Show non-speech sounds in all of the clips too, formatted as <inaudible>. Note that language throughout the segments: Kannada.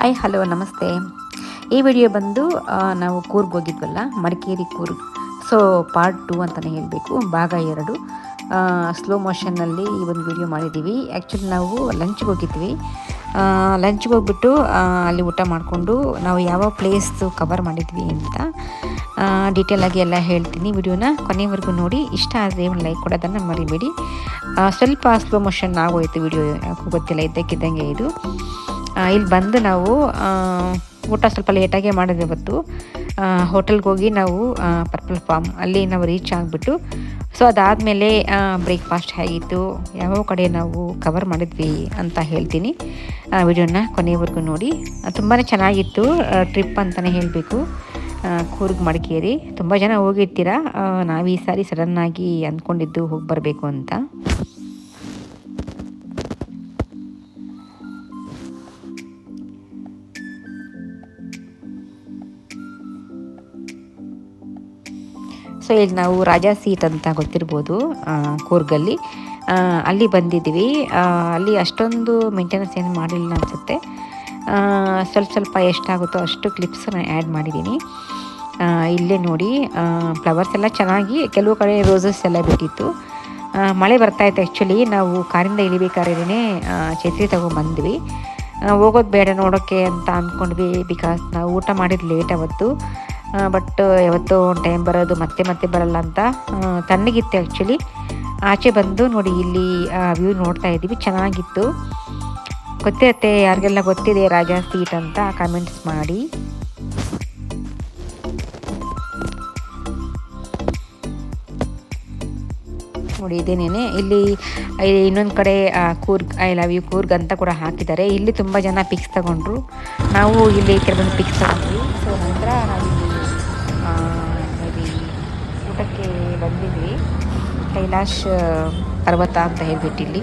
ಹಾಯ್ ಹಲೋ ನಮಸ್ತೆ. ಈ ವಿಡಿಯೋ ಬಂದು ನಾವು Coorg ಹೋಗಿದ್ವಲ್ಲ, Madikeri Coorg. So part two ಅಂತಲೇ ಹೇಳಬೇಕು. ಭಾಗ ಎರಡು. ಸ್ಲೋ ಮೋಷನ್ನಲ್ಲಿ ಈ ಒಂದು ವಿಡಿಯೋ ಮಾಡಿದ್ದೀವಿ. ಆ್ಯಕ್ಚುಲಿ ನಾವು ಲಂಚ್ಗೆ ಹೋಗಿದ್ವಿ. ಲಂಚ್ಗೆ ಹೋಗ್ಬಿಟ್ಟು ಅಲ್ಲಿ ಊಟ ಮಾಡಿಕೊಂಡು, ನಾವು ಯಾವ ಪ್ಲೇಸ್ ಕವರ್ ಮಾಡಿದ್ವಿ ಅಂತ ಡೀಟೇಲ್ ಆಗಿ ಎಲ್ಲ ಹೇಳ್ತೀನಿ. ವಿಡಿಯೋನ ಕೊನೆವರೆಗೂ ನೋಡಿ. ಇಷ್ಟ ಆದರೆ ಒಂದು ಲೈಕ್ ಕೊಡೋದನ್ನು ಮರಿಬೇಡಿ. ಸ್ವಲ್ಪ ಸ್ಲೋ ಮೋಷನ್ ಆಗೋಯ್ತು ವಿಡಿಯೋ ಯಾಕೋ ಗೊತ್ತಿಲ್ಲ, ಇದ್ದಕ್ಕಿದ್ದಂಗೆ ಇದು. ಇಲ್ಲಿ ಬಂದು ನಾವು ಊಟ ಸ್ವಲ್ಪ ಲೇಟಾಗೆ ಮಾಡಿದ್ವಿ ಇವತ್ತು. ಹೋಟೆಲ್ಗೆ ಹೋಗಿ ನಾವು ಪರ್ಪಲ್ ಫಾರ್ಮ್ ಅಲ್ಲಿ ನಾವು ರೀಚ್ ಆಗಿಬಿಟ್ಟು ಸೊ ಅದಾದಮೇಲೆ ಬ್ರೇಕ್ಫಾಸ್ಟ್ ಹೇಗಿತ್ತು ಯಾವ ಕಡೆ ನಾವು ಕವರ್ ಮಾಡಿದ್ವಿ ಅಂತ ಹೇಳ್ತೀನಿ. ವಿಡಿಯೋನ ಕೊನೆಯವರೆಗೂ ನೋಡಿ. ತುಂಬಾ ಚೆನ್ನಾಗಿತ್ತು ಟ್ರಿಪ್ ಅಂತಲೇ ಹೇಳಬೇಕು. ಕೂರ್ಗ್ ಮಡಿಕೇರಿ. ತುಂಬ ಜನ ಹೋಗಿರ್ತೀರ? ನಾವು ಈ ಸಾರಿ ಸಡನ್ನಾಗಿ ಅಂದ್ಕೊಂಡಿದ್ದು ಹೋಗಿ ಬರಬೇಕು ಅಂತ. ಸೊ ಇಲ್ಲಿ ನಾವು ರಾಜಾ ಸೀಟ್ ಅಂತ ಗೊತ್ತಿರ್ಬೋದು ಕೂರ್ಗಲ್ಲಿ. ಅಲ್ಲಿ ಬಂದಿದ್ವಿ ಅಲ್ಲಿ ಅಷ್ಟೊಂದು ಮೇಂಟೆನೆನ್ಸ್ ಏನು ಮಾಡಿಲ್ಲ ಅನಿಸುತ್ತೆ. ಸ್ವಲ್ಪ ಸ್ವಲ್ಪ ಎಷ್ಟಾಗುತ್ತೋ ಅಷ್ಟು ಕ್ಲಿಪ್ಸನ್ನ ಆ್ಯಡ್ ಮಾಡಿದ್ದೀನಿ. ಇಲ್ಲೇ ನೋಡಿ ಫ್ಲವರ್ಸ್ ಎಲ್ಲ ಚೆನ್ನಾಗಿ ಕೆಲವು ಕಡೆ ರೋಸಸ್ ಎಲ್ಲ ಬಿಟ್ಟಿತ್ತು. ಮಳೆ ಬರ್ತಾ ಇತ್ತು ಆ್ಯಕ್ಚುಲಿ ನಾವು ಕಾರಿಂದ ಇಳಿಬೇಕಾದ್ರೇ ಛತ್ರಿ ತಗೊಂಡ್ಬಂದ್ವಿ ಹೋಗೋದು ಬೇಡ ನೋಡೋಕ್ಕೆ ಅಂತ ಅಂದ್ಕೊಂಡ್ವಿ ಬಿಕಾಸ್ ನಾವು ಊಟ ಮಾಡಿದ್ದು ಲೇಟ್ ಅವತ್ತು. ಬಟ್ ಯಾವತ್ತೋ ಒಂದು ಟೈಮ್ ಬರೋದು ಮತ್ತೆ ಮತ್ತೆ ಬರಲ್ಲ ಅಂತ ತಣ್ಣಗಿತ್ತು ಆ್ಯಕ್ಚುಲಿ ಆಚೆ ಬಂದು ನೋಡಿ ಇಲ್ಲಿ ವ್ಯೂ ನೋಡ್ತಾ ಇದ್ದೀವಿ, ಚೆನ್ನಾಗಿತ್ತು. ಗೊತ್ತಿರತ್ತೆ ಯಾರಿಗೆಲ್ಲ ಗೊತ್ತಿದೆ ರಾಜಾ ಸೀಟ್ ಅಂತ ಕಮೆಂಟ್ಸ್ ಮಾಡಿ. ನೋಡಿ ಇದೇನೇನೆ, ಇಲ್ಲಿ ಇನ್ನೊಂದು ಕಡೆ Coorg I love you Coorg ಅಂತ ಕೂಡ ಹಾಕಿದ್ದಾರೆ. ಇಲ್ಲಿ ತುಂಬ ಜನ ಪಿಕ್ಸ್ ತಗೊಂಡ್ರು. ನಾವು ಇಲ್ಲಿ ಕೆಲವೊಂದು ಪಿಕ್ಸ್ ತಗೊಂಡ್ವಿ. ಸೊ ನಂತರ ನಾವಿಲ್ಲಿ ಕೈಲಾಶ್ ಪರ್ವತ ಅಂತ ಹೇಳ್ಬಿಟ್ಟು ಇಲ್ಲಿ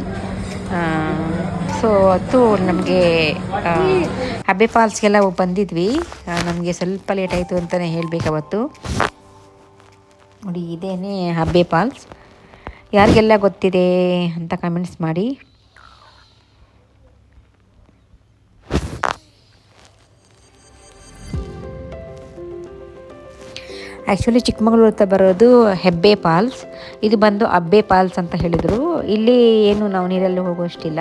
ಸೊ ಅದು ನಮಗೆ ಹಬ್ಬೆ ಫಾಲ್ಸ್ಗೆಲ್ಲ ಬಂದಿದ್ವಿ. ನಮಗೆ ಸ್ವಲ್ಪ ಲೇಟ್ ಆಯಿತು ಅಂತಲೇ ಹೇಳಬೇಕು ಅವತ್ತು. ನೋಡಿ, ಇದೇನೆ ಹಬ್ಬೆ ಫಾಲ್ಸ್. ಯಾರಿಗೆಲ್ಲ ಗೊತ್ತಿದೆ ಅಂತ ಕಮೆಂಟ್ಸ್ ಮಾಡಿ. ಆ್ಯಕ್ಚುಲಿ ಚಿಕ್ಕಮಗಳೂರು ಹತ್ರ ಬರೋದು ಹೆಬ್ಬೆ ಪಾಲ್ಸ್ ಇದು ಬಂದು ಅಬ್ಬೆ ಪಾಲ್ಸ್ ಅಂತ ಹೇಳಿದರು. ಇಲ್ಲಿ ಏನು ನಾವು ನೀರಲ್ಲಿ ಹೋಗುವಷ್ಟಿಲ್ಲ.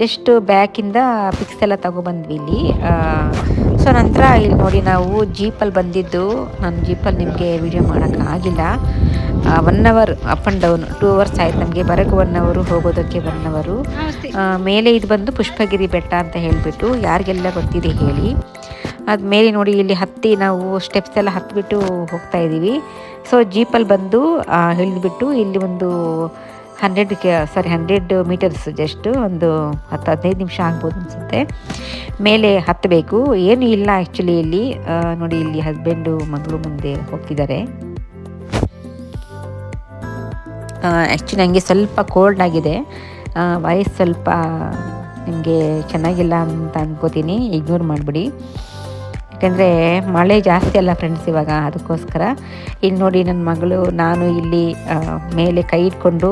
ಜಸ್ಟ್ ಬ್ಯಾಕಿಂದ ಪಿಕ್ಸ್ ಎಲ್ಲ ತಗೊಬಂದ್ವಿ ಇಲ್ಲಿ. ಸೊ ನಂತರ ಇಲ್ಲಿ ನೋಡಿ ನಾವು ಜೀಪಲ್ಲಿ ಬಂದಿದ್ದು. ನಾನು ಜೀಪಲ್ಲಿ ನಿಮಗೆ ವಿಡಿಯೋ ಮಾಡೋಕ್ಕಾಗಿಲ್ಲ one hour up and down two hours ಆಯ್ತು ನಮಗೆ. ಬರೋಕ್ಕೆ ಒನ್ ಅವರು ಹೋಗೋದಕ್ಕೆ ಒನ್ ಅವರು ಮೇಲೆ ಇದು ಬಂದು ಪುಷ್ಪಗಿರಿ ಬೆಟ್ಟ ಅಂತ ಹೇಳಿಬಿಟ್ಟು ಯಾರಿಗೆಲ್ಲ ಗೊತ್ತಿದೆ ಹೇಳಿ. ಮೇಲೆ ನೋಡಿ, ಇಲ್ಲಿ ಹತ್ತಿ ನಾವು ಸ್ಟೆಪ್ಸ್ ಎಲ್ಲ ಹತ್ಬಿಟ್ಟು ಹೋಗ್ತಾ ಇದ್ದೀವಿ ಸೊ ಜೀಪಲ್ಲಿ ಬಂದು ಇಳಿದ್ಬಿಟ್ಟು ಇಲ್ಲಿ ಒಂದು hundred sorry hundred meters just ಒಂದು ಹತ್ತು, ಹದಿನೈದು ನಿಮಿಷ ಆಗ್ಬೋದು ಅನಿಸುತ್ತೆ. ಮೇಲೆ ಹತ್ತಬೇಕು. ಏನು ಇಲ್ಲ ಆ್ಯಕ್ಚುಲಿ ಇಲ್ಲಿ. ನೋಡಿ, ಇಲ್ಲಿ ಹಸ್ಬೆಂಡು ಮಗಳು ಮುಂದೆ ಹೋಗ್ತಿದ್ದಾರೆ. ಆ್ಯಕ್ಚುಲಿ ನನಗೆ ಸ್ವಲ್ಪ ಕೋಲ್ಡ್ ಆಗಿದೆ. ವಾಯ್ಸ್ ಸ್ವಲ್ಪ ನಿಮಗೆ ಚೆನ್ನಾಗಿಲ್ಲ ಅಂತ ಅನ್ಕೋತೀನಿ. ಇಗ್ನೋರ್ ಮಾಡಿಬಿಡಿ. ಯಾಕೆಂದರೆ ಮಳೆ ಜಾಸ್ತಿ ಅಲ್ಲ ಫ್ರೆಂಡ್ಸ್ ಇವಾಗ, ಅದಕ್ಕೋಸ್ಕರ. ಇಲ್ಲಿ ನೋಡಿ ನನ್ನ ಮಗಳು, ನಾನು ಇಲ್ಲಿ ಮೇಲೆ ಕೈ ಇಟ್ಕೊಂಡು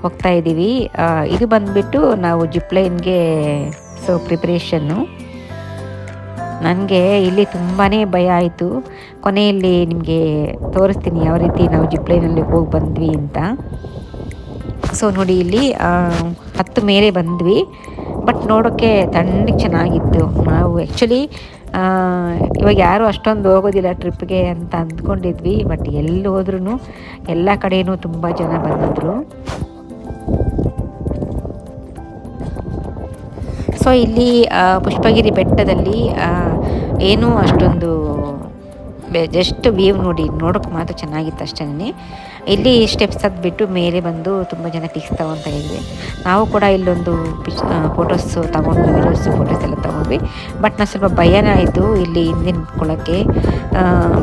ಹೋಗ್ತಾ ಇದ್ದೀವಿ ಇದು ಬಂದುಬಿಟ್ಟು ನಾವು ಜಿಪ್ಲೈನ್ಗೆ ಸೊ ಪ್ರಿಪ್ರೇಷನ್ನು ನನಗೆ ಇಲ್ಲಿ ತುಂಬಾ ಭಯ ಆಯಿತು. ಕೊನೆಯಲ್ಲಿ ನಿಮಗೆ ತೋರಿಸ್ತೀನಿ ಯಾವ ರೀತಿ ನಾವು ಜಿಪ್ಲೈನಲ್ಲಿ ಹೋಗಿ ಬಂದ್ವಿ ಅಂತ. ಸೊ ನೋಡಿ ಇಲ್ಲಿ ಹತ್ತು ಮೇಲೆ ಬಂದ್ವಿ. ಬಟ್ ನೋಡೋಕ್ಕೆ ತಣ್ಣಗೆ ಚೆನ್ನಾಗಿತ್ತು. ನಾವು ಆ್ಯಕ್ಚುಲಿ ಇವಾಗ ಯಾರು ಅಷ್ಟೊಂದು ಹೋಗೋದಿಲ್ಲ ಟ್ರಿಪ್ಗೆ ಅಂತ ಅಂದ್ಕೊಂಡಿದ್ವಿ, ಬಟ್ ಎಲ್ಲಿ ಹೋದ್ರೂ ಎಲ್ಲ ಕಡೆಯೂ ತುಂಬ ಜನ ಬಂದಿದ್ರು. ಸೊ ಇಲ್ಲಿ ಪುಷ್ಪಗಿರಿ ಬೆಟ್ಟದಲ್ಲಿ ಏನೂ ಅಷ್ಟೊಂದು ಜಸ್ಟ್ ವ್ಯೂ ನೋಡಿ, ನೋಡೋಕೆ ಮಾತ್ರ ಚೆನ್ನಾಗಿತ್ತು ಅಷ್ಟೇ ಇಲ್ಲಿ ಸ್ಟೆಪ್ಸ್ ಹತ್ಬಿಟ್ಟು ಮೇಲೆ ಬಂದು ತುಂಬ ಜನ ಪಿಕ್ಸ್ ತಗೊತಾ ಇದ್ವಿ ನಾವು ಕೂಡ ಇಲ್ಲೊಂದು ಪಿಚ್ ಫೋಟೋಸ್ ತಗೊಂಡ್ವಿ ವೀಡಿಯೋಸ್ ಫೋಟೋಸ್ ಎಲ್ಲ ತಗೊಂಡ್ವಿ. ಬಟ್ ನಾನು ಸ್ವಲ್ಪ ಭಯನೇ ಆಯಿತು ಇಲ್ಲಿ ಹಿಂದೆ ನಿಂತ್ಕೊಳ್ಳೋಕ್ಕೆ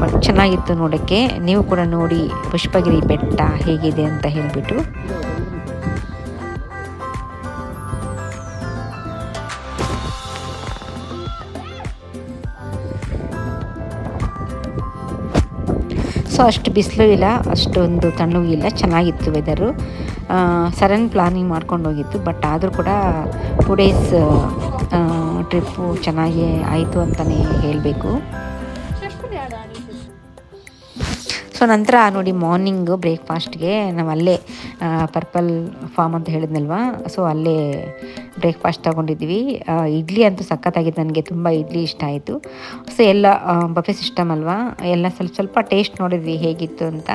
ಬಟ್ ಚೆನ್ನಾಗಿತ್ತು ನೋಡೋಕ್ಕೆ. ನೀವು ಕೂಡ ನೋಡಿ ಪುಷ್ಪಗಿರಿ ಬೆಟ್ಟ ಹೇಗಿದೆ ಅಂತ ಹೇಳಿಬಿಟ್ಟು. ಅಷ್ಟು ಬಿಸಿಲು ಇಲ್ಲ, ಅಷ್ಟೊಂದು ತಣ್ಣಗೂ ಇಲ್ಲ, ಚೆನ್ನಾಗಿತ್ತು ವೆದರು ಸಡನ್ ಪ್ಲಾನಿಂಗ್ ಮಾಡ್ಕೊಂಡು ಹೋಗಿತ್ತು ಬಟ್ ಆದರೂ ಕೂಡ ಟು ಡೇಸ್ ಟ್ರಿಪ್ಪು ಚೆನ್ನಾಗಿ ಆಯಿತು ಅಂತಲೇ ಹೇಳಬೇಕು. ಸೊ ನಂತರ ನೋಡಿ ಮಾರ್ನಿಂಗು ಬ್ರೇಕ್ಫಾಸ್ಟ್ಗೆ ನಾವು ಅಲ್ಲೇ ಪರ್ಪಲ್ ಫಾರ್ಮ್ ಅಂತ ಹೇಳಿದ್ನಲ್ವ? ಸೊ ಅಲ್ಲೇ ಬ್ರೇಕ್ಫಾಸ್ಟ್ ತೊಗೊಂಡಿದ್ವಿ ಇಡ್ಲಿ ಅಂತೂ ಸಖತ್ತಾಗಿತ್ತು, ನನಗೆ ತುಂಬ ಇಡ್ಲಿ ಇಷ್ಟ ಆಯಿತು. ಸೊ ಎಲ್ಲ ಬಫೆ ಸಿಸ್ಟಮ್ ಅಲ್ವಾ? ಎಲ್ಲ ಸ್ವಲ್ಪ ಸ್ವಲ್ಪ ಟೇಸ್ಟ್ ನೋಡಿದ್ವಿ ಹೇಗಿತ್ತು ಅಂತ.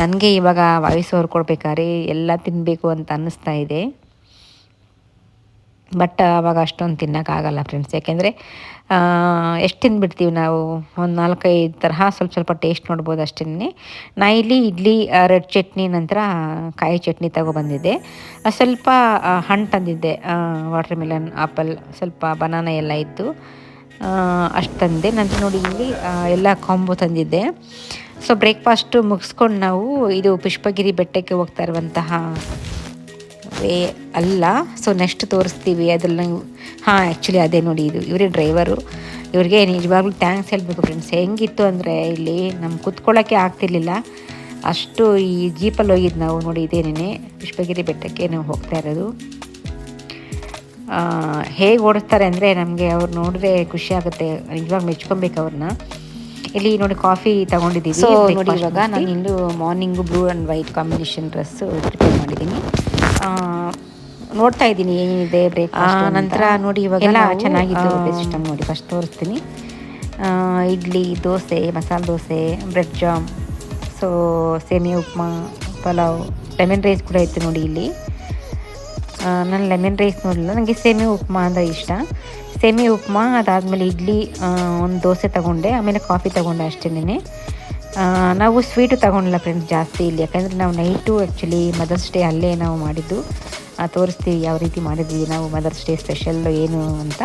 ನನಗೆ ಇವಾಗ ವಾಯ್ಸ್ ಕೊಡ್ಬೇಕಾದ್ರೆ ಎಲ್ಲ ತಿನ್ನಬೇಕು ಅಂತ ಅನ್ನಿಸ್ತಾ ಇದೆ. ಬಟ್ ಅವಾಗ ಅಷ್ಟೊಂದು ತಿನ್ನೋಕ್ಕಾಗಲ್ಲ ಫ್ರೆಂಡ್ಸ್ ಯಾಕೆಂದರೆ ಎಷ್ಟು ತಿಂದ್ಬಿಡ್ತೀವಿ ನಾವು? ಒಂದು ನಾಲ್ಕೈದು ತರಹ ಸ್ವಲ್ಪ ಸ್ವಲ್ಪ ಟೇಸ್ಟ್ ನೋಡ್ಬೋದು ಅಷ್ಟೇ ನಾ ಇಲ್ಲಿ ಇಡ್ಲಿ ರೆಡ್ ಚಟ್ನಿ ನಂತರ ಕಾಯಿ ಚಟ್ನಿ ತಗೊಬಂದಿದ್ದೆ ಸ್ವಲ್ಪ ಹಣ್ಣು ತಂದಿದ್ದೆ. ವಾಟರ್ ಮಿಲನ್ ಆಪಲ್ ಸ್ವಲ್ಪ ಬನಾನ ಎಲ್ಲ ಇತ್ತು. ಅಷ್ಟು ತಂದೆ ನಂತರ ನೋಡಿ ಇಲ್ಲಿ ಎಲ್ಲ ಕಾಂಬೋ ತಂದಿದ್ದೆ. ಸೊ ಬ್ರೇಕ್ಫಾಸ್ಟು ಮುಗಿಸ್ಕೊಂಡು ನಾವು ಇದು ಪುಷ್ಪಗಿರಿ ಬೆಟ್ಟಕ್ಕೆ ಹೋಗ್ತಾ ಇರುವಂತಹ ವೇ ಅಲ್ಲ. ಸೊ ನೆಕ್ಸ್ಟ್ ತೋರಿಸ್ತೀವಿ. ಅದೆಲ್ಲ ಹಾಂ ಆ್ಯಕ್ಚುಲಿ ಅದೇ ನೋಡಿ ಇದು. ಇವರೇ ಡ್ರೈವರು ಇವ್ರಿಗೆ ನಿಜವಾಗ್ಲೂ ಥ್ಯಾಂಕ್ಸ್ ಹೇಳಬೇಕು ಫ್ರೆಂಡ್ಸ್ ಹೆಂಗಿತ್ತು ಅಂದರೆ ಇಲ್ಲಿ ನಮ್ಮ ಕುತ್ಕೊಳ್ಳೋಕ್ಕೆ ಆಗ್ತಿರ್ಲಿಲ್ಲ. ಅಷ್ಟು ಈ ಜೀಪಲ್ಲಿ ಹೋಗಿದ್ದು ನಾವು ನೋಡಿ ಇದೇನೇ ಪುಷ್ಪಗಿರಿ ಬೆಟ್ಟಕ್ಕೆ ನಾವು ಹೋಗ್ತಾ ಇರೋದು. ಹೇಗೆ ಓಡಿಸ್ತಾರೆ ಅಂದರೆ ನಮಗೆ ಅವ್ರು ನೋಡಿದ್ರೆ ಖುಷಿ ಆಗುತ್ತೆ. ನಿಜವಾಗ ಮೆಚ್ಕೊಬೇಕು ಅವ್ರನ್ನ ಇಲ್ಲಿ ನೋಡಿ ಕಾಫಿ ತಗೊಂಡಿದ್ದೀವಿ. ನೋಡಿ ಇವಾಗ ನಾನು ಇಲ್ಲೂ morning blue and white combination dress prepare ಮಾಡಿದ್ದೀನಿ. ನೋಡ್ತಾ ಇದ್ದೀನಿ ಏನಿದೆ ಬ್ರೇಕ್ ನಂತರ ನೋಡಿ ಇವಾಗ ಎಲ್ಲ ಚೆನ್ನಾಗಿತ್ತು ಸಿಸ್ಟಮ್ ನೋಡಿ. ಫಸ್ಟ್ ತೋರಿಸ್ತೀನಿ. Idli dosa masala dosa bread jam so ಸೇಮಿ ಉಪ್ಮಾ ಪಲಾವ್ ಲೆಮನ್ ರೈಸ್ ಕೂಡ ಇತ್ತು ನೋಡಿ ಇಲ್ಲಿ. ನಾನು ಲೆಮನ್ ರೈಸ್ ನೋಡಲಿಲ್ಲ ನನಗೆ ಸೇಮಿ ಉಪ್ಮಾ ಅಂದರೆ ಇಷ್ಟ. ಸೇಮಿ ಉಪ್ಮಾ ಅದಾದಮೇಲೆ ಇಡ್ಲಿ ಒಂದು ದೋಸೆ ತಗೊಂಡೆ. ಆಮೇಲೆ ಕಾಫಿ ತಗೊಂಡೆ ಅಷ್ಟೇ ನಾವು ಸ್ವೀಟು ತಗೊಂಡಿಲ್ಲ ಫ್ರೆಂಡ್ಸ್ ಜಾಸ್ತಿ ಇಲ್ಲಿ. ಯಾಕಂದರೆ ನಾವು ನೈಟು ಆ್ಯಕ್ಚುಲಿ ಮದರ್ಸ್ ಡೇ ಅಲ್ಲೇ ನಾವು ಮಾಡಿದ್ದು. ತೋರಿಸ್ತೀವಿ ಯಾವ ರೀತಿ ಮಾಡಿದ್ವಿ ನಾವು ಮದರ್ಸ್ ಡೇ ಸ್ಪೆಷಲ್ ಏನು ಅಂತ.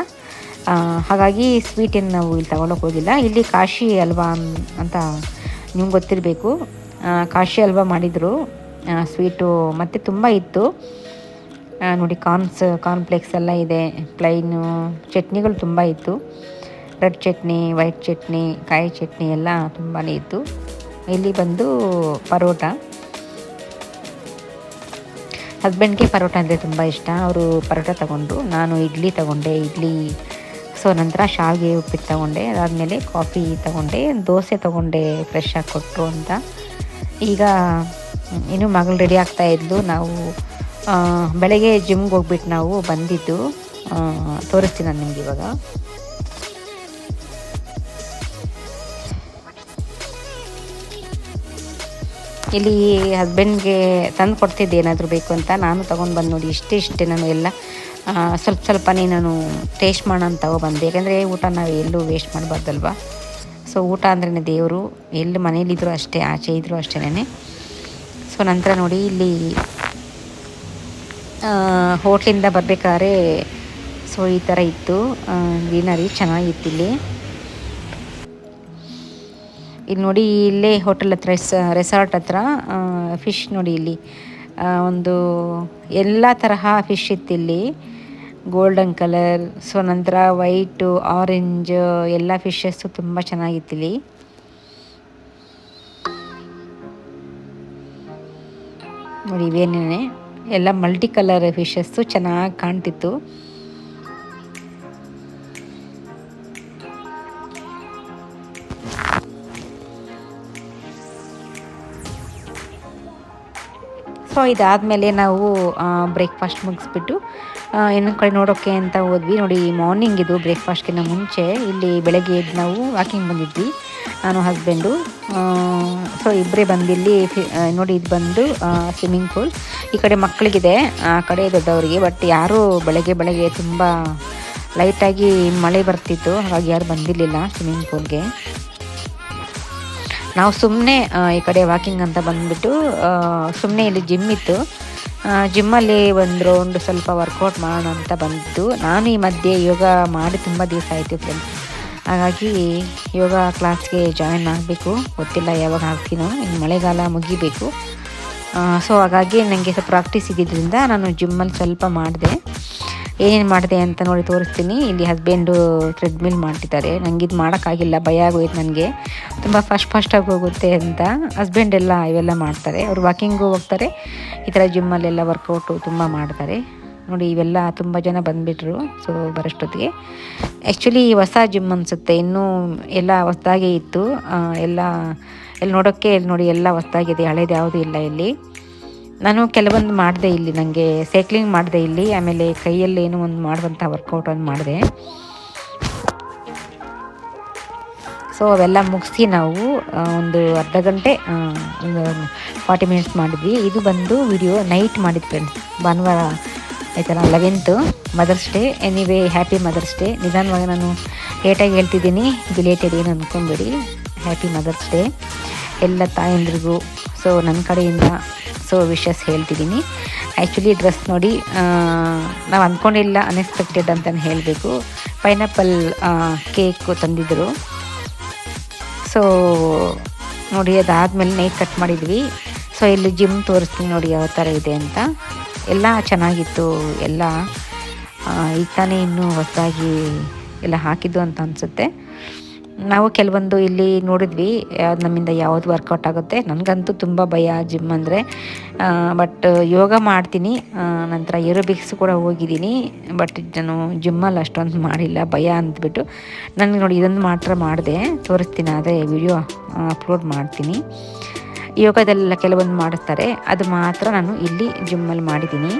ಹಾಗಾಗಿ ಸ್ವೀಟೇನು ನಾವು ಇಲ್ಲಿ ತಗೊಳಕ್ಕೆ ಹೋಗಿಲ್ಲ. ಇಲ್ಲಿ ಕಾಶಿ ಅಲ್ವಾ ಅಂತ ನಿಮ್ಗೆ ಗೊತ್ತಿರಬೇಕು. ಕಾಶಿ ಅಲ್ವಾ ಮಾಡಿದರು. ಸ್ವೀಟು ಮತ್ತು ತುಂಬ ಇತ್ತು. ನೋಡಿ ಕಾರ್ನ್ಸ್ ಕಾರ್ನ್ಫ್ಲೇಕ್ಸ್ ಎಲ್ಲ ಇದೆ. ಪ್ಲೈನು ಚಟ್ನಿಗಳು ತುಂಬ ಇತ್ತು. ರೆಡ್ ಚಟ್ನಿ, ವೈಟ್ ಚಟ್ನಿ, ಕಾಯಿ ಚಟ್ನಿ ಎಲ್ಲ ತುಂಬಾ ಇತ್ತು. ಇಲ್ಲಿ ಬಂದು ಪರೋಟ. ಹಸ್ಬೆಂಡ್ಗೆ ಪರೋಟ ಅಂದರೆ ತುಂಬ ಇಷ್ಟ. ಅವರು ಪರೋಟ ತಗೊಂಡು, ನಾನು ಇಡ್ಲಿ ತಗೊಂಡೆ, ಇಡ್ಲಿ ಸೊ ನಂತರ ಶಾವಿಗೆ ಉಪ್ಪಿಟ್ಟು ತಗೊಂಡೆ, ಅದಾದಮೇಲೆ ಕಾಫಿ ತಗೊಂಡೆ, ದೋಸೆ ತಗೊಂಡೆ ಫ್ರೆಶ್ ಆಗಿ ಕೊಟ್ಟರು ಅಂತ. ಈಗ ಇನ್ನೂ ಮಗಳು ರೆಡಿ ಆಗ್ತಾ ಇದ್ದು ನಾವು ಬೆಳಗ್ಗೆ ಜಿಮ್ಗೆ ಹೋಗ್ಬಿಟ್ಟು ನಾವು ಬಂದಿದ್ದು ತೋರಿಸ್ತೀನಿ ನಾನು ನಿಮ್ಗೆ ಇವಾಗ. ಇಲ್ಲಿ ಹಸ್ಬೆಂಡ್ಗೆ ತಂದು ಕೊಡ್ತಿದ್ದೆ ಏನಾದರೂ ಬೇಕು ಅಂತ. ನಾನು ತೊಗೊಂಡು ಬಂದು ನೋಡಿ, ಇಷ್ಟೇ ಇಷ್ಟೇ ನಾನು ಎಲ್ಲ. ಸ್ವಲ್ಪ ಸ್ವಲ್ಪನೇ ನಾನು ಟೇಸ್ಟ್ ಮಾಡೋಣ ತಗೊಬಂದೆ ಯಾಕಂದರೆ ಊಟ ನಾವು ಎಲ್ಲೂ ವೇಸ್ಟ್ ಮಾಡಬಾರ್ದಲ್ವ? ಸೊ ಊಟ ಅಂದ್ರೆ ದೇವರು. ಎಲ್ಲಿ ಮನೇಲಿದ್ರು ಅಷ್ಟೇ, ಆಚೆ ಇದ್ದರೂ ಅಷ್ಟೇ ಸೊ ನಂತರ ನೋಡಿ ಇಲ್ಲಿ ಹೋಟ್ಲಿಂದ ಬರಬೇಕಾದ್ರೆ ಸೊ ಈ ಥರ ಇತ್ತು. ಗ್ರೀನರಿ ಚೆನ್ನಾಗಿತ್ತು ಇಲ್ಲಿ. ಇಲ್ಲಿ ನೋಡಿ, ಇಲ್ಲೇ ಹೋಟೆಲ್ ಹತ್ರ ರೆಸ್ ರೆಸಾರ್ಟ್ ಹತ್ರ ಫಿಶ್ ನೋಡಿ ಇಲ್ಲಿ. ಒಂದು ಎಲ್ಲ ತರಹ ಫಿಶ್ ಇತ್ತು ಇಲ್ಲಿ ಗೋಲ್ಡನ್ ಕಲರ್ ಸೊ ನಂತರ ವೈಟು ಆರೆಂಜ್ ಎಲ್ಲ ಫಿಶಸ್ಸು ತುಂಬ ಚೆನ್ನಾಗಿತ್ತು ಇಲ್ಲಿ ನೋಡಿ ಇವೇನೇ ಎಲ್ಲ ಮಲ್ಟಿ ಕಲರ್ ಫಿಶಸ್ಸು ಚೆನ್ನಾಗಿ ಕಾಣ್ತಿತ್ತು. ಸೊ ಇದಾದಮೇಲೆ ನಾವು ಬ್ರೇಕ್ಫಾಸ್ಟ್ ಮುಗಿಸ್ಬಿಟ್ಟು ಇನ್ನೊಂದು ಕಡೆ ನೋಡೋಕ್ಕೆ ಅಂತ ಹೋದ್ವಿ. ನೋಡಿ ಮಾರ್ನಿಂಗ್ ಇದು ಬ್ರೇಕ್ಫಾಸ್ಟ್ಗಿಂತ ಮುಂಚೆ. ಇಲ್ಲಿ ಬೆಳಗ್ಗೆ ಎದ್ದು ನಾವು ವಾಕಿಂಗ್ ಬಂದಿದ್ವಿ, ನಾನು ಹಸ್ಬೆಂಡು ಸೊ ಇಬ್ಬರೇ ಬಂದಿಲ್ಲಿ ನೋಡಿ, ಇದು ಬಂದು ಸ್ವಿಮ್ಮಿಂಗ್ ಪೂಲ್ ಈ ಕಡೆ ಮಕ್ಕಳಿಗಿದೆ ಆ ಕಡೆ ದೊಡ್ಡವರಿಗೆ ಬಟ್ ಯಾರೂ ಬೆಳಗ್ಗೆ ಬೆಳಗ್ಗೆ ತುಂಬ ಲೈಟಾಗಿ ಮಳೆ ಬರ್ತಿತ್ತು. ಹಾಗಾಗಿ ಯಾರು ಬಂದಿರಲಿಲ್ಲ ಸ್ವಿಮ್ಮಿಂಗ್ ಪೂಲ್ಗೆ ನಾವು ಸುಮ್ಮನೆ ಈ ಕಡೆ ವಾಕಿಂಗ್ ಅಂತ ಬಂದುಬಿಟ್ಟು ಸುಮ್ಮನೆ ಇಲ್ಲಿ ಜಿಮ್ ಇತ್ತು. ಜಿಮ್ಮಲ್ಲಿ ಒಂದು ರೌಂಡ್ ಸ್ವಲ್ಪ ವರ್ಕೌಟ್ ಮಾಡೋಣ ಅಂತ ಬಂದಿದ್ದು. ನಾನು ಈ ಮಧ್ಯೆ ಯೋಗ ಮಾಡಿ ತುಂಬ ದಿವಸ ಆಯಿತು ಫ್ರೆಂಡ್ಸ್ ಹಾಗಾಗಿ ಯೋಗ ಕ್ಲಾಸ್ಗೆ ಜಾಯಿನ್ ಆಗಬೇಕು. ಗೊತ್ತಿಲ್ಲ ಯಾವಾಗ ಆಗ್ತೀನೋ, ಇನ್ನು ಮಳೆಗಾಲ ಮುಗಿಬೇಕು. ಸೊ ಹಾಗಾಗಿ ನನಗೆ ಸ್ವಲ್ಪ ಪ್ರಾಕ್ಟೀಸ್ ಇದ್ದಿದ್ದರಿಂದ ನಾನು ಜಿಮ್ಮಲ್ಲಿ ಸ್ವಲ್ಪ ಮಾಡಿದೆ. ಏನೇನು ಮಾಡಿದೆ ಅಂತ ನೋಡಿ ತೋರಿಸ್ತೀನಿ. ಇಲ್ಲಿ ಹಸ್ಬೆಂಡು ಥ್ರೆಡ್ಮಿಲ್ ಮಾಡ್ತಿದ್ದಾರೆ. ನನಗೆ ಇದು ಮಾಡೋಕ್ಕಾಗಿಲ್ಲ, ಭಯ ಆಗೋಯ್ತು ನನಗೆ. ತುಂಬ ಫಸ್ಟ್ ಫಸ್ಟಾಗಿ ಹೋಗುತ್ತೆ ಅಂತ ಹಸ್ಬೆಂಡ್ ಎಲ್ಲ ಇವೆಲ್ಲ ಮಾಡ್ತಾರೆ. ಅವ್ರು ವಾಕಿಂಗು ಹೋಗ್ತಾರೆ. ಈ ಥರ ಜಿಮ್ಮಲ್ಲೆಲ್ಲ ವರ್ಕೌಟು ತುಂಬ ಮಾಡ್ತಾರೆ. ನೋಡಿ ಇವೆಲ್ಲ ತುಂಬ ಜನ ಬಂದುಬಿಟ್ರು ಸೊ ಬರೋಷ್ಟೊತ್ತಿಗೆ. ಆ್ಯಕ್ಚುಲಿ ಹೊಸ ಜಿಮ್ ಅನಿಸುತ್ತೆ. ಇನ್ನೂ ಎಲ್ಲ ಹೊಸದಾಗೇ ಇತ್ತು. ಎಲ್ಲ ಇಲ್ಲಿ ನೋಡೋಕ್ಕೆ ಇಲ್ಲಿ ನೋಡಿ ಎಲ್ಲ ಹೊಸದಾಗಿದೆ. ಹಳೇದು ಯಾವುದೂ ಇಲ್ಲ ಇಲ್ಲಿ. ನಾನು ಕೆಲವೊಂದು ಮಾಡಿದೆ ಇಲ್ಲಿ ನನಗೆ ಸೈಕ್ಲಿಂಗ್ ಮಾಡಿದೆ ಇಲ್ಲಿ, ಆಮೇಲೆ ಕೈಯಲ್ಲಿ ಏನೋ ಒಂದು ಮಾಡುವಂಥ ವರ್ಕೌಟ್ ಒಂದು ಮಾಡಿದೆ. ಸೊ ಅವೆಲ್ಲ ಮುಗಿಸಿ ನಾವು ಒಂದು ಅರ್ಧ ಗಂಟೆ ಒಂದು ಫಾರ್ಟಿ ಮಿನಿಟ್ಸ್ ಮಾಡಿದ್ವಿ. ಇದು ಬಂದು ವಿಡಿಯೋ ನೈಟ್ ಮಾಡಿದ್ದು ಫ್ರೆಂಡ್ಸ್ ಭಾನುವಾರ ಆಯ್ತಲ್ಲ eleventh mother's day anyway happy mother's day ನಿಧಾನವಾಗಿ ನಾನು ಲೇಟಾಗಿ ಹೇಳ್ತಿದ್ದೀನಿ. ಬಿಲೇಟೆಡ್ ಏನು ಅಂದ್ಕೊಂಬೇಡಿ ಹ್ಯಾಪಿ ಮದರ್ಸ್ ಡೇ ಎಲ್ಲ ತಾಯಂದ್ರಿಗೂ ಸೊ ನನ್ನ ಕಡೆಯಿಂದ ಸೊ ವಿಷಸ್ ಹೇಳ್ತಿದ್ದೀನಿ. ಆ್ಯಕ್ಚುಲಿ ಡ್ರೆಸ್ ನೋಡಿ ನಾವು ಅಂದ್ಕೊಂಡಿಲ್ಲ ಅನ್ಎಕ್ಸ್ಪೆಕ್ಟೆಡ್ ಅಂತಲೇ ಹೇಳಬೇಕು. ಪೈನಾಪಲ್ ಕೇಕು ತಂದಿದ್ದರು ಸೊ ನೋಡಿ, ಅದಾದಮೇಲೆ ನೈಟ್ ಕಟ್ ಮಾಡಿದ್ವಿ. ಸೊ ಇಲ್ಲಿ ಜಿಮ್ ತೋರಿಸ್ತೀನಿ ನೋಡಿ, ಯಾವ ಥರ ಇದೆ ಅಂತ. ಎಲ್ಲ ಚೆನ್ನಾಗಿತ್ತು, ಎಲ್ಲ. ಈಗ ತಾನೇ ಇನ್ನೂ ಹೊಸದಾಗಿ ಎಲ್ಲ ಹಾಕಿದ್ದು ಅಂತ ಅನಿಸುತ್ತೆ. ನಾವು ಕೆಲವೊಂದು ಇಲ್ಲಿ ನೋಡಿದ್ವಿ ನಮ್ಮಿಂದ ಯಾವುದು ವರ್ಕೌಟ್ ಆಗುತ್ತೆ. ನನಗಂತೂ ತುಂಬ ಭಯ ಜಿಮ್ ಅಂದರೆ. ಬಟ್ ಯೋಗ ಮಾಡ್ತೀನಿ ನಂತರ ಏರೋಬಿಕ್ಸ್ ಕೂಡ ಹೋಗಿದ್ದೀನಿ. ಬಟ್ ನಾನು ಜಿಮ್ಮಲ್ಲಿ ಅಷ್ಟೊಂದು ಮಾಡಿಲ್ಲ, ಭಯ ಅಂದ್ಬಿಟ್ಟು. ನನಗೆ ನೋಡಿ ಇದೊಂದು ಮಾತ್ರ ಮಾಡಿದೆ, ತೋರಿಸ್ತೀನಿ, ಆದರೆ ವಿಡಿಯೋ ಅಪ್ಲೋಡ್ ಮಾಡ್ತೀನಿ. ಯೋಗದಲ್ಲೆಲ್ಲ ಕೆಲವೊಂದು ಮಾಡಿಸ್ತಾರೆ ಅದು ಮಾತ್ರ ನಾನು ಇಲ್ಲಿ ಜಿಮ್ಮಲ್ಲಿ ಮಾಡಿದ್ದೀನಿ.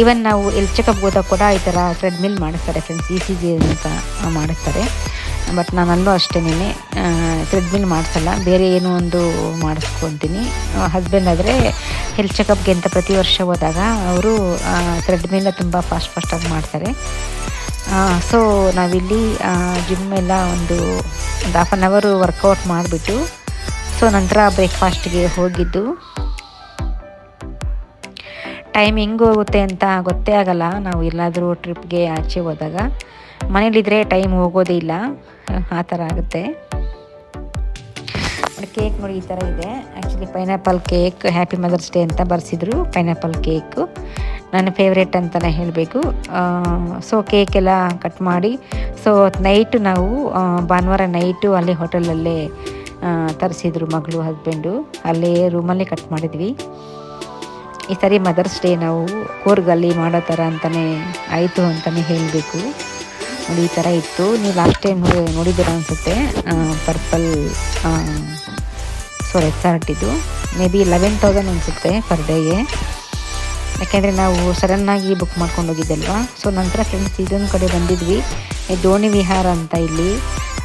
ಈವನ್ ನಾವು ಎಲ್ ಚೆಕಪ್ ಹೋದಾಗ ಕೂಡ ಈ ಥರ ಟ್ರೆಡ್ಮಿಲ್ ಮಾಡಿಸ್ತಾರೆ ಫ್ರೆಂಡ್ಸ್ ಇ ಸಿ ಜಿ ಅಂತ ಮಾಡಿಸ್ತಾರೆ. ಬಟ್ ನಾನಲ್ಲೂ ಅಷ್ಟೇನೇ ಟ್ರೆಡ್ಮಿಲ್ ಮಾಡಿಸಲ್ಲ, ಬೇರೆ ಏನೋ ಒಂದು ಮಾಡಿಸ್ಕೊತೀನಿ. ಹಸ್ಬೆಂಡ್ ಆದರೆ ಹೆಲ್ತ್ ಚೆಕಪ್ಗೆ ಅಂತ ಪ್ರತಿ ವರ್ಷ ಹೋದಾಗ ಅವರು ಥ್ರೆಡ್ಮಿಲ್ನ ತುಂಬ ಫಾಸ್ಟ್ ಫಾಸ್ಟಾಗಿ ಮಾಡ್ತಾರೆ. ಸೊ ನಾವಿಲ್ಲಿ ಜಿಮ್ ಎಲ್ಲ ಒಂದು ಒಂದು ಹಾಫ್ ಅನ್ ಅವರು ವರ್ಕೌಟ್ ಮಾಡಿಬಿಟ್ಟು ಸೊ ನಂತರ ಬ್ರೇಕ್ಫಾಸ್ಟ್ಗೆ ಹೋಗಿದ್ದು. ಟೈಮ್ ಹೆಂಗೆ ಹೋಗುತ್ತೆ ಅಂತ ಗೊತ್ತೇ ಆಗಲ್ಲ. ನಾವು ಎಲ್ಲಾದರೂ ಟ್ರಿಪ್ಗೆ ಆಚೆ ಹೋದಾಗ ಮನೇಲಿದ್ದರೆ ಟೈಮ್ ಹೋಗೋದೇ ಇಲ್ಲ. ಆ ಥರ ಆಗುತ್ತೆ. ಕೇಕ್ ನೋಡಿ, ಈ ಥರ ಇದೆ. Actually pineapple cake happy mother's day ಅಂತ ಬರೆಸಿದ್ರು ಪೈನಾಪಲ್ ಕೇಕು ನನ್ನ ಫೇವ್ರೇಟ್ ಅಂತಲೇ ಹೇಳಬೇಕು. ಸೊ ಕೇಕ್ ಎಲ್ಲ ಕಟ್ ಮಾಡಿ ಸೊ ನೈಟು ನಾವು ಭಾನುವಾರ ನೈಟು ಅಲ್ಲಿ ಹೋಟೆಲಲ್ಲೇ ತರಿಸಿದ್ರು ಮಗಳು ಹಸ್ಬೆಂಡು ಅಲ್ಲೇ ರೂಮಲ್ಲೇ ಕಟ್ ಮಾಡಿದ್ವಿ. ಈ ಸರಿ ಮದರ್ಸ್ ಡೇ ನಾವು ಕೂರ್ಗಲ್ಲಿ ಮಾಡೋ ಥರ ಅಂತಲೇ ಆಯಿತು ಅಂತಲೇ ಹೇಳಬೇಕು. ನೋಡಿ, ಈ ಥರ ಇತ್ತು. ನೀವು ಲಾಸ್ಟ್ ಟೈಮ್ ನೋಡಿದ್ದೀರ ಅನಿಸುತ್ತೆ. ಪರ್ಪಲ್ ಸೊ ರೆಸಾರ್ಟ್ ಇದು ಮೇ ಬಿ ಲೆವೆನ್ ತೌಸಂಡ್ ಅನಿಸುತ್ತೆ ಪರ್ ಡೇಗೆ ಯಾಕೆಂದರೆ ನಾವು ಸಡನ್ನಾಗಿ ಬುಕ್ ಮಾಡ್ಕೊಂಡು ಹೋಗಿದ್ದಲ್ವಾ? ಸೊ ನಂತರ ಫ್ರೆಂಡ್ಸ್ ಇದೊಂದು ಕಡೆ ಬಂದಿದ್ವಿ. ದೋಣಿ ವಿಹಾರ ಅಂತ ಇಲ್ಲಿ.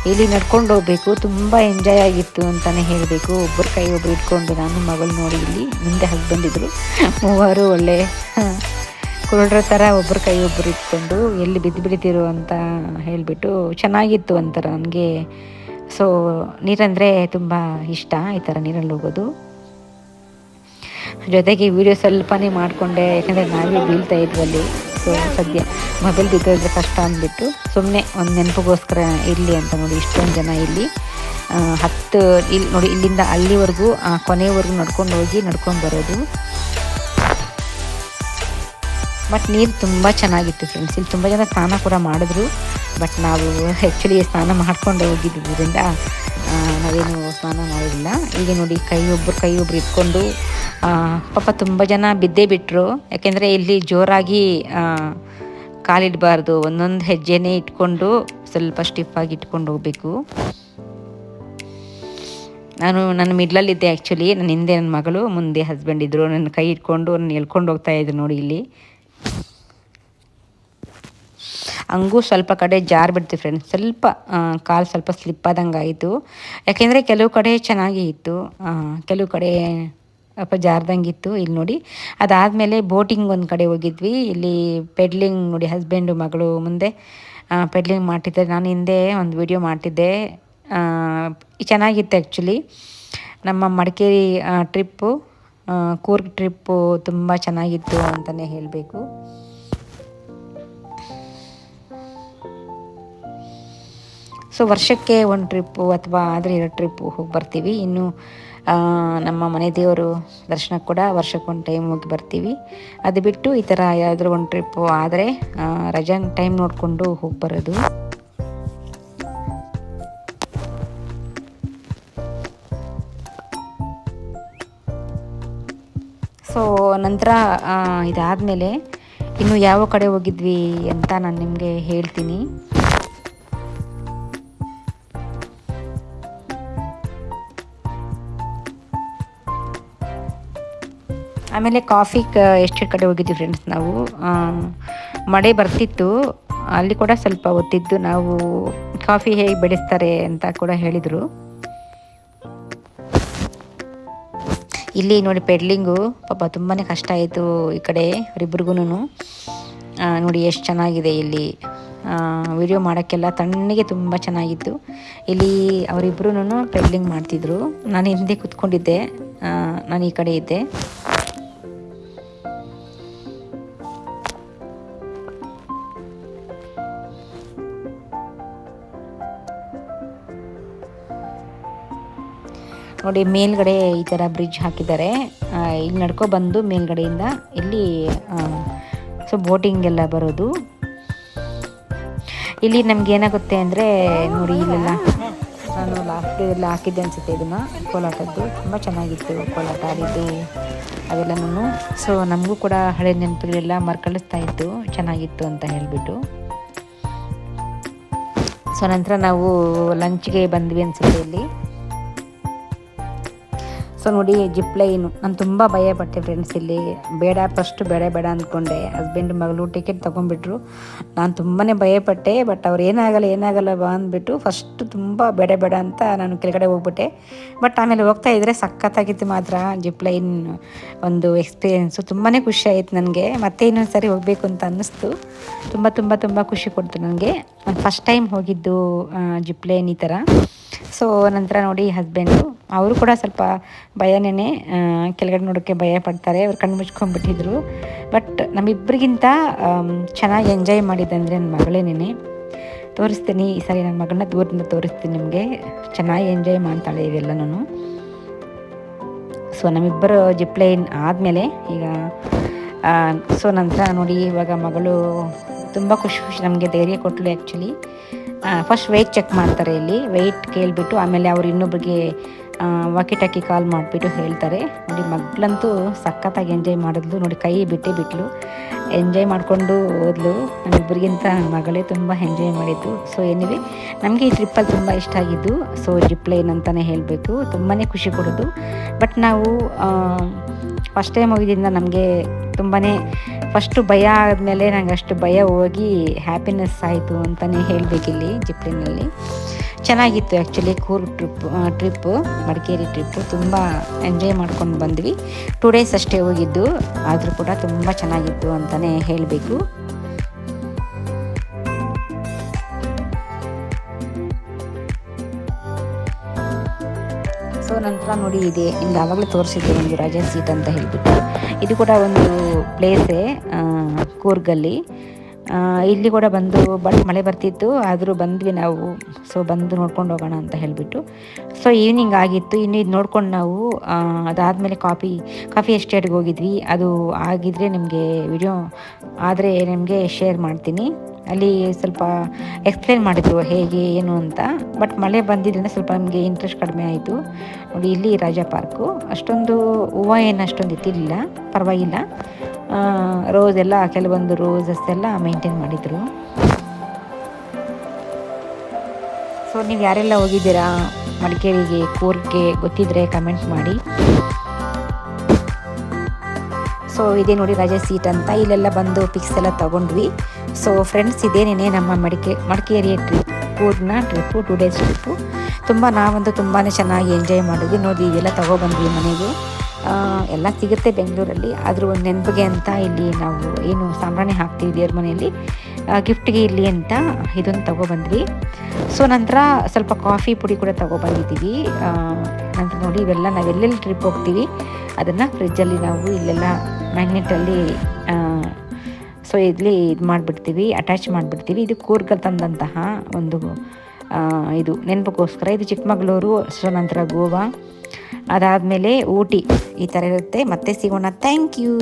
ಇಲ್ಲಿ ನಡ್ಕೊಂಡು ಹೋಗಬೇಕು. ತುಂಬ ಎಂಜಾಯ್ ಆಗಿತ್ತು ಅಂತಲೇ ಹೇಳಬೇಕು. ಒಬ್ಬರ ಕೈ ಒಬ್ಬರು ಇಟ್ಕೊಂಡು ನಾನು ಮಗಳು ನೋಡಿ ಇಲ್ಲಿ ಮುಂದೆ ಹಾಗೆ ಬಂದಿದ್ವಿ <laughs> ಮೂವರು ಒಳ್ಳೆ ಕುರುಡ್ರ ಥರ ಒಬ್ಬರ ಕೈ ಒಬ್ಬರು ಇಟ್ಕೊಂಡು ಎಲ್ಲಿ ಬಿದ್ದು ಬಿಡ್ತಿರು ಅಂತ ಹೇಳಿಬಿಟ್ಟು ಚೆನ್ನಾಗಿತ್ತು ಒಂಥರ ನನಗೆ. ಸೊ ನೀರಂದರೆ ತುಂಬ ಇಷ್ಟ ಈ ಥರ ನೀರಲ್ಲಿ ಹೋಗೋದು. ಜೊತೆಗೆ ವಿಡಿಯೋ ಸ್ವಲ್ಪನೇ ಮಾಡಿಕೊಂಡೆ, ಯಾಕಂದರೆ ನಾವೇ ಬೀಳ್ತಾ ಇದ್ವಿ ಅಲ್ಲಿ. ಸೊ ಸದ್ಯ ಮೊಬೈಲ್ ಬಿದ್ದೋದ್ರೆ ಕಷ್ಟ ಅಂದ್ಬಿಟ್ಟು ಸುಮ್ಮನೆ ಒಂದು ನೆನಪಿಗೋಸ್ಕರ ಇರಲಿ ಅಂತ ನೋಡಿ, ಇಷ್ಟೊಂದು ಜನ ಇಲ್ಲಿ. ಹತ್ತು ಇಲ್ಲಿ ನೋಡಿ, ಇಲ್ಲಿಂದ ಅಲ್ಲಿವರೆಗೂ ಕೊನೆಯವರೆಗೂ ನಡ್ಕೊಂಡು ಹೋಗಿ ನಡ್ಕೊಂಡು ಬರೋದು. ಬಟ್ ನೀರು ತುಂಬ ಚೆನ್ನಾಗಿತ್ತು ಫ್ರೆಂಡ್ಸ್ ಇಲ್ಲಿ ತುಂಬ ಜನ ಸ್ನಾನ ಕೂಡ ಮಾಡಿದ್ರು. ಬಟ್ ನಾವು ಆ್ಯಕ್ಚುಲಿ ಸ್ನಾನ ಮಾಡ್ಕೊಂಡು ಹೋಗಿದ್ದರಿಂದ ನಾವೇನು ಸ್ನಾನ ಮಾಡಿಲ್ಲ. ಈಗ ನೋಡಿ ಕೈ ಒಬ್ಬರು ಕೈ ಒಬ್ರು ಇಟ್ಕೊಂಡು ಪಾಪ ತುಂಬ ಜನ ಬಿದ್ದೇ ಬಿಟ್ಟರು ಯಾಕೆಂದರೆ ಇಲ್ಲಿ ಜೋರಾಗಿ ಕಾಲಿಡಬಾರ್ದು. ಒಂದೊಂದು ಹೆಜ್ಜೆನೇ ಇಟ್ಕೊಂಡು ಸ್ವಲ್ಪ ಸ್ಟಿಫಾಗಿ ಇಟ್ಕೊಂಡು ಹೋಗಬೇಕು. ನಾನು ನನ್ನ ಮಿಡ್ಲಲ್ಲಿದ್ದೆ ಆ್ಯಕ್ಚುಲಿ ನನ್ನ ಹಿಂದೆ ನನ್ನ ಮಗಳು, ಮುಂದೆ ಹಸ್ಬೆಂಡ್ ಇದ್ದರು ನನ್ನ ಕೈ ಇಟ್ಕೊಂಡು ನನ್ನ ಎಳ್ಕೊಂಡು ಹೋಗ್ತಾ ನೋಡಿ ಇಲ್ಲಿ. ಹಂಗೂ ಸ್ವಲ್ಪ ಕಡೆ ಜಾರ್ ಬಿಡ್ತು ಫ್ರೆಂಡ್ಸ್ ಸ್ವಲ್ಪ ಕಾಲು ಸ್ವಲ್ಪ ಸ್ಲಿಪ್ ಆದಂಗೆ ಆಯಿತು. ಯಾಕೆಂದರೆ ಕೆಲವು ಕಡೆ ಚೆನ್ನಾಗಿ ಇತ್ತು. ಕೆಲವು ಕಡೆ ಸ್ವಲ್ಪ ಜಾರ್ದಂಗಿತ್ತು ಇಲ್ಲಿ ನೋಡಿ, ಅದಾದಮೇಲೆ ಬೋಟಿಂಗ್ ಒಂದು ಕಡೆ ಹೋಗಿದ್ವಿ. ಇಲ್ಲಿ ಪೆಡ್ಲಿಂಗ್ ನೋಡಿ ಹಸ್ಬೆಂಡು ಮಗಳು ಮುಂದೆ ಪೆಡ್ಲಿಂಗ್ ಮಾಡ್ತಿದ್ದೆ ನಾನು ಹಿಂದೆ ಒಂದು ವಿಡಿಯೋ ಮಾಡ್ತಿದ್ದೆ. ಚೆನ್ನಾಗಿತ್ತು ಆ್ಯಕ್ಚುಲಿ ನಮ್ಮ ಮಡಿಕೇರಿ ಟ್ರಿಪ್ಪು ಕೂರ್ಗ್ ಟ್ರಿಪ್ಪು ತುಂಬ ಚೆನ್ನಾಗಿತ್ತು ಅಂತಲೇ ಹೇಳಬೇಕು. ಸೊ, ವರ್ಷಕ್ಕೆ ಒಂದು ಟ್ರಿಪ್ಪು ಅಥವಾ ಆದರೆ ಎರಡು ಟ್ರಿಪ್ಪು ಹೋಗಿ ಬರ್ತೀವಿ. ಇನ್ನು ನಮ್ಮ ಮನೆ ದೇವರು ದರ್ಶನ ಕೂಡ ವರ್ಷಕ್ಕೊಂದು ಟೈಮ್ ಹೋಗಿ ಬರ್ತೀವಿ. ಅದು ಬಿಟ್ಟು ಈ ಥರ ಯಾವುದಾದ್ರೂ ಒಂದು ಟ್ರಿಪ್ಪು ಆದರೆ ರಜಾ ಟೈಮ್ ನೋಡಿಕೊಂಡು ಹೋಗಿ ಬರೋದು. ಸೊ ನಂತರ ಇದಾದಮೇಲೆ ಇನ್ನು ಯಾವ ಕಡೆ ಹೋಗಿದ್ವಿ ಅಂತ ನಾನು ನಿಮಗೆ ಹೇಳ್ತೀನಿ. ಆಮೇಲೆ ಕಾಫಿ ಎಷ್ಟು ಕಡೆ ಹೋಗಿದ್ವಿ ಫ್ರೆಂಡ್ಸ್ ನಾವು? ಮಳೆ ಬರ್ತಿತ್ತು. ಅಲ್ಲಿ ಕೂಡ ಸ್ವಲ್ಪ ಹೊತ್ತಿದ್ದು. ನಾವು ಕಾಫಿ ಹೇಗೆ ಬೆಳೆಸ್ತಾರೆ ಅಂತ ಕೂಡ ಹೇಳಿದರು. ಇಲ್ಲಿ ನೋಡಿ ಪೆಡ್ಲಿಂಗು. ಪಾಪ ತುಂಬಾ ಕಷ್ಟ ಆಯಿತು ಈ ಕಡೆ ಅವರಿಬ್ರಿಗೂ ನೋಡಿ ಎಷ್ಟು ಚೆನ್ನಾಗಿದೆ ಇಲ್ಲಿ. ವಿಡಿಯೋ ಮಾಡೋಕ್ಕೆಲ್ಲ ತಣ್ಣಗೆ ತುಂಬ ಚೆನ್ನಾಗಿತ್ತು. ಇಲ್ಲಿ ಅವರಿಬ್ರು ಪೆಡ್ಲಿಂಗ್ ಮಾಡ್ತಿದ್ರು. ನಾನು ಹಿಂದೆ ಕೂತ್ಕೊಂಡಿದ್ದೆ. ನಾನು ಈ ಕಡೆ ಇದ್ದೆ. ನೋಡಿ, ಮೇಲ್ಗಡೆ ಈ ಥರ ಬ್ರಿಡ್ಜ್ ಹಾಕಿದ್ದಾರೆ. ಇಲ್ಲಿ ನಡ್ಕೊ ಬಂದು ಮೇಲ್ಗಡೆಯಿಂದ ಇಲ್ಲಿ ಸೊ ಬೋಟಿಂಗ್ ಎಲ್ಲ ಬರೋದು. ಇಲ್ಲಿ ನಮ್ಗೆ ಏನಾಗುತ್ತೆ ಅಂದರೆ, ನೋಡಿ, ಇಲ್ಲೆಲ್ಲ ನಾನು ಲಾಸ್ಟ್ ಎಲ್ಲ ಹಾಕಿದ್ದೆ ಅನಿಸುತ್ತೆ ಇದನ್ನು, ಕೋಲಾಟದ್ದು. ತುಂಬ ಚೆನ್ನಾಗಿತ್ತು ಕೋಲಾಟ ಆಡಿದ್ದು ಅವೆಲ್ಲನೂ ಸೊ ನಮಗೂ ಕೂಡ ಹಳೆ ನೆನಪುಗಳೆಲ್ಲ ಮರ್ಕಳಿಸ್ತಾ ಇತ್ತು. ಚೆನ್ನಾಗಿತ್ತು ಅಂತ ಹೇಳಿಬಿಟ್ಟು. ಸೊ ನಂತರ ನಾವು ಲಂಚ್ಗೆ ಬಂದ್ವಿ ಅನಿಸುತ್ತೆ ಇಲ್ಲಿ. ನೋಡಿ ಜಿಪ್ ಲೈನು ನಾನು ತುಂಬ ಭಯ ಪಟ್ಟೆ ಫ್ರೆಂಡ್ಸ್ ಇಲ್ಲಿ. ಬೇಡ ಫಸ್ಟ್ ಬೇಡ ಬೇಡ ಅಂದ್ಕೊಂಡೆ ಹಸ್ಬೆಂಡ್ ಮಗಳು ಟಿಕೆಟ್ ತೊಗೊಂಡ್ಬಿಟ್ರು. ನಾನು ತುಂಬಾ ಭಯಪಟ್ಟೆ ಬಟ್ ಅವ್ರು ಏನಾಗಲ್ಲ ಏನಾಗಲ್ಲ ಬಾ ಅಂದ್ಬಿಟ್ಟು ಫಸ್ಟ್ ತುಂಬ ಬೇಡ ಬೇಡ ಅಂತ ನಾನು ಕೆಳಗಡೆ ಹೋಗ್ಬಿಟ್ಟೆ. ಬಟ್ ಆಮೇಲೆ ಹೋಗ್ತಾ ಇದ್ದರೆ ಸಖತ್ತಾಗಿತ್ತು ಮಾತ್ರ ಜಿಪ್ಲೈನ್ ಒಂದು ಎಕ್ಸ್ಪೀರಿಯೆನ್ಸು ತುಂಬಾ ಖುಷಿ ಆಯಿತು ನನಗೆ. ಮತ್ತೆ ಇನ್ನೊಂದು ಸರಿ ಹೋಗಬೇಕು ಅಂತ ಅನ್ನಿಸ್ತು. ತುಂಬ ತುಂಬ ತುಂಬ ಖುಷಿ ಕೊಡ್ತು ನನಗೆ. ನಾನು ಫಸ್ಟ್ ಟೈಮ್ ಹೋಗಿದ್ದು ಜಿಪ್ಲೈನ್ ಈ ಥರ ಸೊ ನಂತರ ನೋಡಿ ಹಸ್ಬೆಂಡು ಅವರು ಕೂಡ ಸ್ವಲ್ಪ ಭಯನೇ ಕೆಳಗಡೆ ನೋಡೋಕ್ಕೆ ಭಯ ಪಡ್ತಾರೆ. ಅವ್ರು ಕಣ್ಣು ಮುಚ್ಕೊಂಡ್ಬಿಟ್ಟಿದ್ರು. ಬಟ್ ನಮ್ಮಿಬ್ಬರಿಗಿಂತ ಚೆನ್ನಾಗಿ ಎಂಜಾಯ್ ಮಾಡಿದ್ದಂದರೆ ನನ್ನ ಮಗಳೇನೇ ತೋರಿಸ್ತೀನಿ, ಈ ಸಾರಿ ನನ್ನ ಮಗಳನ್ನ ದೂರದಿಂದ ತೋರಿಸ್ತೀನಿ ನಿಮಗೆ. ಚೆನ್ನಾಗಿ ಎಂಜಾಯ್ ಮಾಡ್ತಾಳೆ ಇವೆಲ್ಲನೂ ಸೊ, ನಮ್ಮಿಬ್ಬರು ಜಿಪ್ಲೈನ್ ಆದಮೇಲೆ ಈಗ ಸೊ, ನಂತರ ನೋಡಿ, ಇವಾಗ ಮಗಳು ತುಂಬ ಖುಷಿ ಖುಷಿ ನಮಗೆ ಧೈರ್ಯ ಕೊಟ್ಟಳು ಆ್ಯಕ್ಚುಲಿ ಫಸ್ಟ್ ವೆಯ್ಟ್ ಚೆಕ್ ಮಾಡ್ತಾರೆ ಇಲ್ಲಿ. ವೆಯ್ಟ್ ಕೇಳಿಬಿಟ್ಟು ಆಮೇಲೆ ಅವ್ರು ಇನ್ನೊಬ್ರಿಗೆ ವಾಕಿ ಟಾಕಿ ಕಾಲ್ ಮಾಡಿಬಿಟ್ಟು ಹೇಳ್ತಾರೆ. ನೋಡಿ, ಮಗ್ಳಂತೂ ಸಖತ್ತಾಗಿ ಎಂಜಾಯ್ ಮಾಡಿದ್ಲು. ನೋಡಿ, ಕೈ ಬಿಟ್ಟೇ ಬಿಟ್ಲು. ಎಂಜಾಯ್ ಮಾಡಿಕೊಂಡು ಹೋದ್ಲು. ನಮ್ಮಿಬ್ಬರಿಗಿಂತ ಮಗಳೇ ತುಂಬ ಎಂಜಾಯ್ ಮಾಡಿದ್ದು. ಸೊ ಏನಿವೆ ನಮಗೆ ಈ ಟ್ರಿಪ್ಪಲ್ಲಿ ತುಂಬ ಇಷ್ಟ ಆಗಿದ್ದು. ಸೊ ಜಿಪ್ ಲೈನ್ ಅಂತಲೇ ಹೇಳಬೇಕು. ತುಂಬಾ ಖುಷಿ ಕೊಡೋದು. ಬಟ್ ನಾವು ಫಸ್ಟ್ ಟೈಮ್ ಹೋಗಿದ್ದರಿಂದ ನಮಗೆ ತುಂಬಾ ಫಸ್ಟು ಭಯ ಆದಮೇಲೆ ನಂಗೆ ಅಷ್ಟು ಭಯ ಹೋಗಿ ಹ್ಯಾಪಿನೆಸ್ ಆಯಿತು ಅಂತಲೇ ಹೇಳಬೇಕಿಲ್ಲಿ ಜಿಪ್ಲಿನಲ್ಲಿ ಚೆನ್ನಾಗಿತ್ತು actually Coorg trip trip Madikeri trip ತುಂಬ ಎಂಜಾಯ್ ಮಾಡ್ಕೊಂಡು ಬಂದ್ವಿ. ಟೂ ಡೇಸ್ ಅಷ್ಟೇ ಹೋಗಿದ್ದು. ಆದರೂ ಕೂಡ ತುಂಬ ಚೆನ್ನಾಗಿತ್ತು ಅಂತಲೇ ಹೇಳಬೇಕು. ಸೊ ನಂತರ ನೋಡಿ ಇದೆ. ನಿಮ್ಗೆ ಆವಾಗಲೇ ತೋರಿಸಿದ್ದೆ ಒಂದು ರಾಜ ಸೀಟ್ ಅಂತ ಹೇಳಿಬಿಟ್ಟು. ಇದು ಕೂಡ ಒಂದು ಪ್ಲೇಸೇ ಕೂರ್ಗಲ್ಲಿ. ಇಲ್ಲಿ ಕೂಡ ಬಂದು ಬಟ್ ಮಳೆ ಬರ್ತಿತ್ತು, ಆದರೂ ಬಂದ್ವಿ ನಾವು. ಸೊ ಬಂದು ನೋಡ್ಕೊಂಡು ಹೋಗೋಣ ಅಂತ ಹೇಳಿಬಿಟ್ಟು. ಸೊ ಈವ್ನಿಂಗ್ ಆಗಿತ್ತು. ಇನ್ನು ಇದು ನೋಡ್ಕೊಂಡು ನಾವು ಅದಾದಮೇಲೆ ಕಾಫಿ ಕಾಫಿ ಎಸ್ಟೇಟ್ಗೆ ಹೋಗಿದ್ವಿ. ಅದು ಆಗಿದ್ರೆ ನಿಮಗೆ ವಿಡಿಯೋ, ಆದರೆ ನಿಮಗೆ ಶೇರ್ ಮಾಡ್ತೀನಿ. ಅಲ್ಲಿ ಸ್ವಲ್ಪ ಎಕ್ಸ್ಪ್ಲೇನ್ ಮಾಡಿದರು ಹೇಗೆ, ಏನು ಅಂತ. ಬಟ್ ಮಳೆ ಬಂದಿದ್ದರಿಂದ ಸ್ವಲ್ಪ ನಮಗೆ ಇಂಟ್ರೆಸ್ಟ್ ಕಡಿಮೆ ಆಯಿತು. ನೋಡಿ, ಇಲ್ಲಿ ರಾಜಾ ಪಾರ್ಕು. ಅಷ್ಟೊಂದು ಹೂವು ಏನು ಅಷ್ಟೊಂದು ಇತ್ತಿರಲಿಲ್ಲ ಪರವಾಗಿಲ್ಲ. ರೋಸ್ ಎಲ್ಲ ಕೆಲವೊಂದು ರೋಸಸ್ ಎಲ್ಲ ಮೇಂಟೈನ್ ಮಾಡಿದರು. ಸೊ ನೀವು ಯಾರೆಲ್ಲ ಹೋಗಿದ್ದೀರಾ ಮಡಿಕೇರಿಗೆ ಕೂರ್ಗೆ ಗೊತ್ತಿದ್ರೆ ಕಮೆಂಟ್ ಮಾಡಿ. ಸೊ ಇದೇ ನೋಡಿ ರಜೆ ಸೀಟ್ ಅಂತ. ಇಲ್ಲೆಲ್ಲ ಬಂದು ಪಿಕ್ಸ್ ಎಲ್ಲ ತಗೊಂಡ್ವಿ. ಸೊ ಫ್ರೆಂಡ್ಸ್ ಇದೇನೇ ನಮ್ಮ ಮಡಿಕೆ, ಮಡಿಕೇರಿಯ ಟ್ರಿಪ್ ಕೂರ್ನ ಟ್ರಿಪ್ಪು ಟೂ ಡೇಸ್ ಟ್ರಿಪ್ಪು ತುಂಬ ನಾವಂತೂ ತುಂಬಾ ಚೆನ್ನಾಗಿ ಎಂಜಾಯ್ ಮಾಡಿದ್ವಿ. ನೋಡಿ, ಇದೆಲ್ಲ ತಗೊಬಂದ್ವಿ ಮನೆಗೆ. ಎಲ್ಲ ಸಿಗುತ್ತೆ ಬೆಂಗಳೂರಲ್ಲಿ. ಆದರೂ ಒಂದು ನೆನಪಿಗೆ ಅಂತ ಇಲ್ಲಿ ನಾವು ಏನು ಸಾಂಬ್ರಾಣಿ ಹಾಕ್ತೀವಿ ದೇವ್ರ ಮನೆಯಲ್ಲಿ ಗಿಫ್ಟ್ಗೆ ಇರಲಿ ಅಂತ ಇದನ್ನು ತೊಗೊಬಂದ್ವಿ. ಸೊ ನಂತರ ಸ್ವಲ್ಪ ಕಾಫಿ ಪುಡಿ ಕೂಡ ತೊಗೊಬಂದಿದ್ದೀವಿ. ನಂತರ ನೋಡಿ ಇವೆಲ್ಲ ನಾವೆಲ್ಲೆಲ್ಲಿ ಟ್ರಿಪ್ ಹೋಗ್ತೀವಿ, ಅದನ್ನು ಫ್ರಿಜ್ಜಲ್ಲಿ ನಾವು ಇಲ್ಲೆಲ್ಲ ಮ್ಯಾಗ್ನೆಟಲ್ಲಿ ಸೊ ಇಲ್ಲಿ ಇದು ಮಾಡಿಬಿಡ್ತೀವಿ ಅಟ್ಯಾಚ್ ಮಾಡಿಬಿಡ್ತೀವಿ. ಇದು ಕೂರ್ಗಲ್ ತಂದಂತಹ ಒಂದು ಇದು ನೆನಪಕ್ಕೋಸ್ಕರ ಇದು ಚಿಕ್ಕಮಗಳೂರು ಸೊ ನಂತರ ಗೋವಾ. ಅದಾದಮೇಲೆ ಊಟಿ ಈ ಥರ ಇರುತ್ತೆ. ಮತ್ತೆ ಸಿಗೋಣ. Thank you